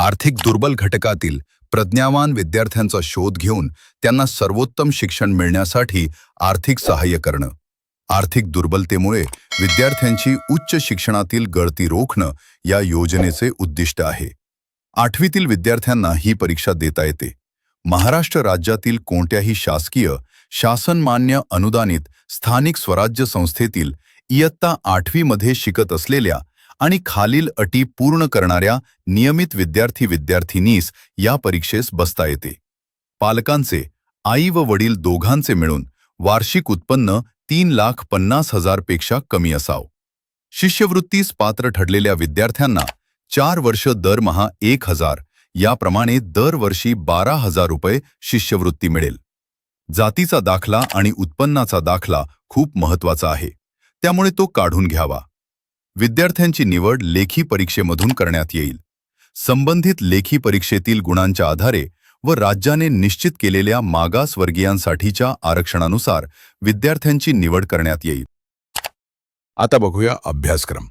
आर्थिक दुर्बल घटकातील प्रज्ञावान विद्यार्थ्यांचा शोध घेऊन त्यांना सर्वोत्तम शिक्षण मिळण्यासाठी आर्थिक सहाय्य करणं. आर्थिक दुर्बलतेमुळे विद्यार्थ्यांची उच्च शिक्षणातील गळती रोखणं या योजनेचे उद्दिष्ट आहे. आठवीतील विद्यार्थ्यांना ही परीक्षा देता येते. महाराष्ट्र राज्यातील कोणत्याही शासकीय शासनमान्य अनुदानित स्थानिक स्वराज्य संस्थेतील इयत्ता आठवीमध्ये शिकत असलेल्या आणि खालील अटी पूर्ण करणाऱ्या नियमित विद्यार्थी विद्यार्थिनीस या परीक्षेस बसता येते. पालकांचे आई व वडील दोघांचे मिळून वार्षिक उत्पन्न तीन लाख पन्नास हजारपेक्षा कमी असाव. शिष्यवृत्तीस पात्र ठरलेल्या विद्यार्थ्यांना चार वर्ष दरमहा एक हजार याप्रमाणे दरवर्षी बारा हजार रुपये शिष्यवृत्ती मिळेल. जातीचा दाखला आणि उत्पन्नाचा दाखला खूप महत्त्वाचा आहे. त्यामुळे तो काढून घ्यावा. विद्यार्थ्यांची निवड लेखी परीक्षेमधून करण्यात येईल. संबंधित लेखी परीक्षेतील गुणांच्या आधारे व राज्याने निश्चित केलेल्या मागासवर्गीयांसाठीच्या आरक्षणानुसार विद्यार्थ्यांची निवड करण्यात येईल. आता बघूया अभ्यासक्रम.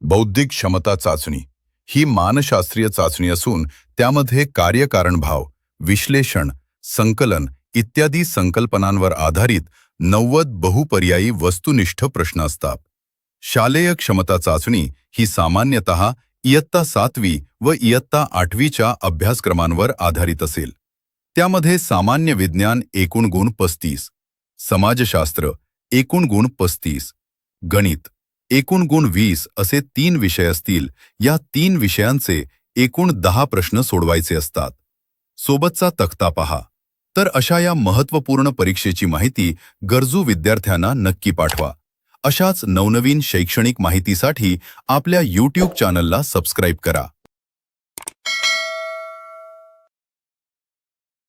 बौद्धिक क्षमता चाचणी. ही मानशास्त्रीय चाचणी असून त्यामध्ये कार्यकारणभाव विश्लेषण संकलन इत्यादी संकल्पनांवर आधारित नव्वद बहुपर्यायी वस्तुनिष्ठ प्रश्न असतात. शालेय क्षमता चाचणी ही सामान्यतः इयत्ता सातवी व इयत्ता आठवीच्या अभ्यासक्रमांवर आधारित असेल. त्यामध्ये सामान्य विज्ञान एकूण गुण पस्तीस समाजशास्त्र एकूण गुण पस्तीस गणित एकूण गुण वीस असे तीन विषय असतील या तीन विषयांचे एकूण दहा प्रश्न सोडवायचे असतात. सोबतचा तक्ता पहा. तर अशा या महत्त्वपूर्ण परीक्षेची माहिती गरजू विद्यार्थ्यांना नक्की पाठवा. अशाच नवनवीन शैक्षणिक माहितीसाठी आपल्या यूट्यूब चॅनलला सबस्क्राईब करा.